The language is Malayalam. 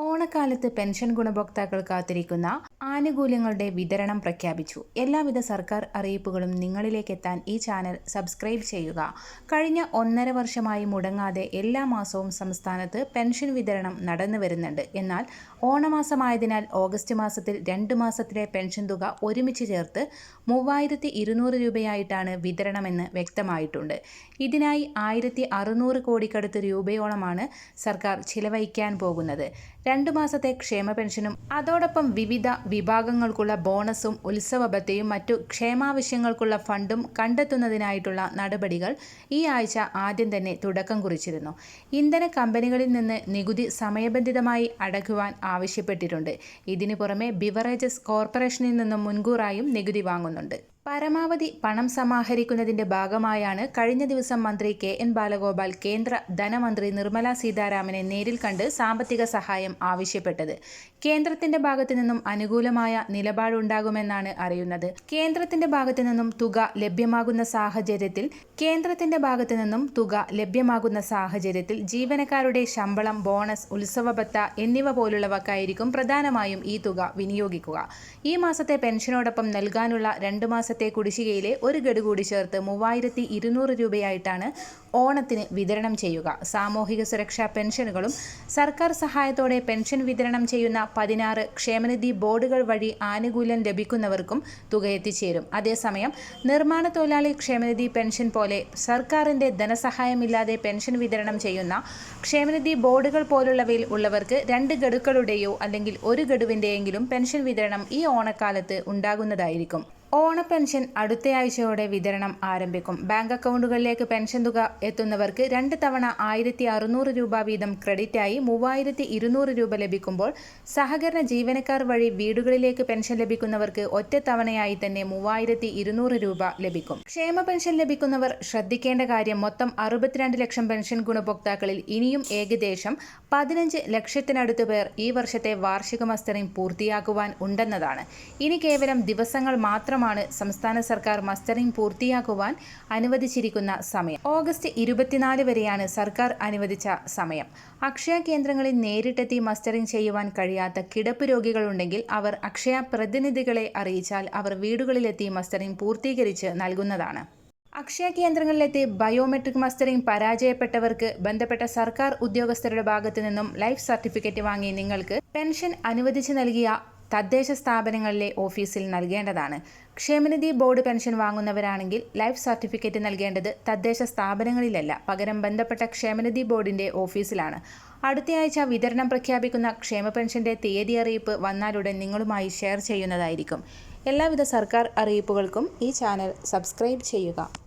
ഓണക്കാലത്ത് പെൻഷൻ ഗുണഭോക്താക്കൾ കാത്തിരിക്കുന്ന ആനുകൂല്യങ്ങളുടെ വിതരണം പ്രഖ്യാപിച്ചു. എല്ലാവിധ സർക്കാർ അറിയിപ്പുകളും നിങ്ങളിലേക്ക് എത്താൻ ഈ ചാനൽ സബ്സ്ക്രൈബ് ചെയ്യുക. കഴിഞ്ഞ ഒന്നര വർഷമായി മുടങ്ങാതെ എല്ലാ മാസവും സംസ്ഥാനത്ത് പെൻഷൻ വിതരണം നടന്നു വരുന്നുണ്ട്. എന്നാൽ ഓണമാസമായതിനാൽ ഓഗസ്റ്റ് മാസത്തിൽ രണ്ട് മാസത്തിലെ പെൻഷൻ തുക ഒരുമിച്ച് ചേർത്ത് മൂവായിരത്തി ഇരുന്നൂറ് രൂപയായിട്ടാണ് വിതരണമെന്ന് വ്യക്തമായിട്ടുണ്ട്. ഇതിനായി ആയിരത്തി അറുന്നൂറ് കോടിക്കടുത്ത് രൂപയോളമാണ് സർക്കാർ ചിലവഴിക്കാൻ പോകുന്നത്. രണ്ടു മാസത്തെ ക്ഷേമ പെൻഷനും അതോടൊപ്പം വിവിധ വിഭാഗങ്ങൾക്കുള്ള ബോണസും ഉത്സവബത്തയും മറ്റു ക്ഷേമാവശ്യങ്ങൾക്കുള്ള ഫണ്ടും കണ്ടെത്തുന്നതിനായിട്ടുള്ള നടപടികൾ ഈ ആഴ്ച ആദ്യം തന്നെ തുടക്കം കുറിച്ചിരുന്നു. ഇന്ധന കമ്പനികളിൽ നിന്ന് നികുതി സമയബന്ധിതമായി അടയ്ക്കുവാൻ ആവശ്യപ്പെട്ടിട്ടുണ്ട്. ഇതിനു പുറമെ ബിവറേജസ് കോർപ്പറേഷനിൽ നിന്നും മുൻകൂറായും നികുതി വാങ്ങുന്നുണ്ട്. പരമാവധി പണം സമാഹരിക്കുന്നതിന്റെ ഭാഗമായാണ് കഴിഞ്ഞ ദിവസം മന്ത്രി കെ എൻ ബാലഗോപാൽ കേന്ദ്ര ധനമന്ത്രി നിർമ്മല സീതാരാമനെ നേരിൽ കണ്ട് സാമ്പത്തിക സഹായം ആവശ്യപ്പെട്ടത്. കേന്ദ്രത്തിന്റെ ഭാഗത്തു നിന്നും അനുകൂലമായ നിലപാടുണ്ടാകുമെന്നാണ് അറിയുന്നത്. കേന്ദ്രത്തിന്റെ ഭാഗത്തു നിന്നും തുക ലഭ്യമാകുന്ന സാഹചര്യത്തിൽ കേന്ദ്രത്തിന്റെ ഭാഗത്തു നിന്നും തുക ലഭ്യമാകുന്ന സാഹചര്യത്തിൽ ജീവനക്കാരുടെ ശമ്പളം ബോണസ് ഉത്സവബത്ത എന്നിവ പോലുള്ളവക്കായിരിക്കും പ്രധാനമായും ഈ തുക വിനിയോഗിക്കുക. ഈ മാസത്തെ പെൻഷനോടൊപ്പം നൽകാനുള്ള രണ്ട് മാസത്തെ കുടിശ്ശികയിലെ ഒരു ഗഡു കൂടി ചേർത്ത് മൂവായിരത്തി ഇരുന്നൂറ് രൂപയായിട്ടാണ് ഓണത്തിന് വിതരണം ചെയ്യുക. സാമൂഹിക സുരക്ഷാ പെൻഷനുകളും സർക്കാർ സഹായത്തോടെ പെൻഷൻ വിതരണം ചെയ്യുന്ന പതിനാറ് ക്ഷേമനിധി ബോർഡുകൾ വഴി ആനുകൂല്യം ലഭിക്കുന്നവർക്കും തുക എത്തിച്ചേരും. അതേസമയം നിർമ്മാണ തൊഴിലാളി ക്ഷേമനിധി പെൻഷൻ പോലെ സർക്കാരിന്റെ ധനസഹായമില്ലാതെ പെൻഷൻ വിതരണം ചെയ്യുന്ന ക്ഷേമനിധി ബോർഡുകൾ പോലുള്ളവയിൽ ഉള്ളവർക്ക് രണ്ട് ഗഡുക്കളുടെയോ അല്ലെങ്കിൽ ഒരു ഗഡുവിന്റെയെങ്കിലും പെൻഷൻ വിതരണം ഈ ഓണക്കാലത്ത് ഉണ്ടാകുന്നതായിരിക്കും. ഓണ പെൻഷൻ അടുത്തയാഴ്ചയോടെ വിതരണം ആരംഭിക്കും. ബാങ്ക് അക്കൗണ്ടുകളിലേക്ക് പെൻഷൻ തുക എത്തുന്നവർക്ക് രണ്ട് തവണ ആയിരത്തി അറുന്നൂറ് രൂപ വീതം ക്രെഡിറ്റായി മൂവായിരത്തി ഇരുന്നൂറ് രൂപ ലഭിക്കുമ്പോൾ സഹകരണ ജീവനക്കാർ വഴി വീടുകളിലേക്ക് പെൻഷൻ ലഭിക്കുന്നവർക്ക് ഒറ്റ തവണയായി തന്നെ മൂവായിരത്തി ഇരുന്നൂറ് രൂപ ലഭിക്കും. ക്ഷേമ പെൻഷൻ ലഭിക്കുന്നവർ ശ്രദ്ധിക്കേണ്ട കാര്യം മൊത്തം അറുപത്തിരണ്ട് ലക്ഷം പെൻഷൻ ഗുണഭോക്താക്കളിൽ ഇനിയും ഏകദേശം പതിനഞ്ച് ലക്ഷത്തിനടുത്ത് പേർ ഈ വർഷത്തെ വാർഷിക മസ്റ്ററിംഗ് പൂർത്തിയാക്കുവാൻ ഉണ്ടെന്നതാണ്. ഇനി കേവലം ദിവസങ്ങൾ മാത്രം മാത്രമാണ് സംസ്ഥാന സർക്കാർ മസ്റ്ററിംഗ് പൂർത്തിയാക്കുവാൻ അനുവദിച്ചിരിക്കുന്ന സമയം. ഓഗസ്റ്റ് ഇരുപത്തിനാല് വരെയാണ് സർക്കാർ അനുവദിച്ച സമയം. അക്ഷയ കേന്ദ്രങ്ങളിൽ നേരിട്ടെത്തി മസ്റ്ററിംഗ് ചെയ്യുവാൻ കഴിയാത്ത കിടപ്പ് രോഗികളുണ്ടെങ്കിൽ അവർ അക്ഷയ പ്രതിനിധികളെ അറിയിച്ചാൽ അവർ വീടുകളിലെത്തി മസ്റ്ററിംഗ് പൂർത്തീകരിച്ച് നൽകുന്നതാണ്. അക്ഷയ കേന്ദ്രങ്ങളിലെത്തി ബയോമെട്രിക് മസ്റ്ററിംഗ് പരാജയപ്പെട്ടവർക്ക് ബന്ധപ്പെട്ട സർക്കാർ ഉദ്യോഗസ്ഥരുടെ ഭാഗത്തു നിന്നും ലൈഫ് സർട്ടിഫിക്കറ്റ് വാങ്ങി നിങ്ങൾക്ക് പെൻഷൻ അനുവദിച്ചു നൽകിയ തദ്ദേശ സ്ഥാപനങ്ങളിലെ ഓഫീസിൽ നൽകേണ്ടതാണ്. ക്ഷേമനിധി ബോർഡ് പെൻഷൻ വാങ്ങുന്നവരാണെങ്കിൽ ലൈഫ് സർട്ടിഫിക്കറ്റ് നൽകേണ്ടത് തദ്ദേശ സ്ഥാപനങ്ങളിലല്ല പകരം ബന്ധപ്പെട്ട ക്ഷേമനിധി ബോർഡിന്റെ ഓഫീസിലാണ്. അടുത്തയാഴ്ച വിതരണം പ്രഖ്യാപിക്കുന്ന ക്ഷേമ പെൻഷന്റെ തീയതി അറിയിപ്പ് വന്നാലുടൻ നിങ്ങളുമായി ഷെയർ ചെയ്യുന്നതായിരിക്കും. എല്ലാവിധ സർക്കാർ അറിയിപ്പുകൾക്കും ഈ ചാനൽ സബ്സ്ക്രൈബ് ചെയ്യുക.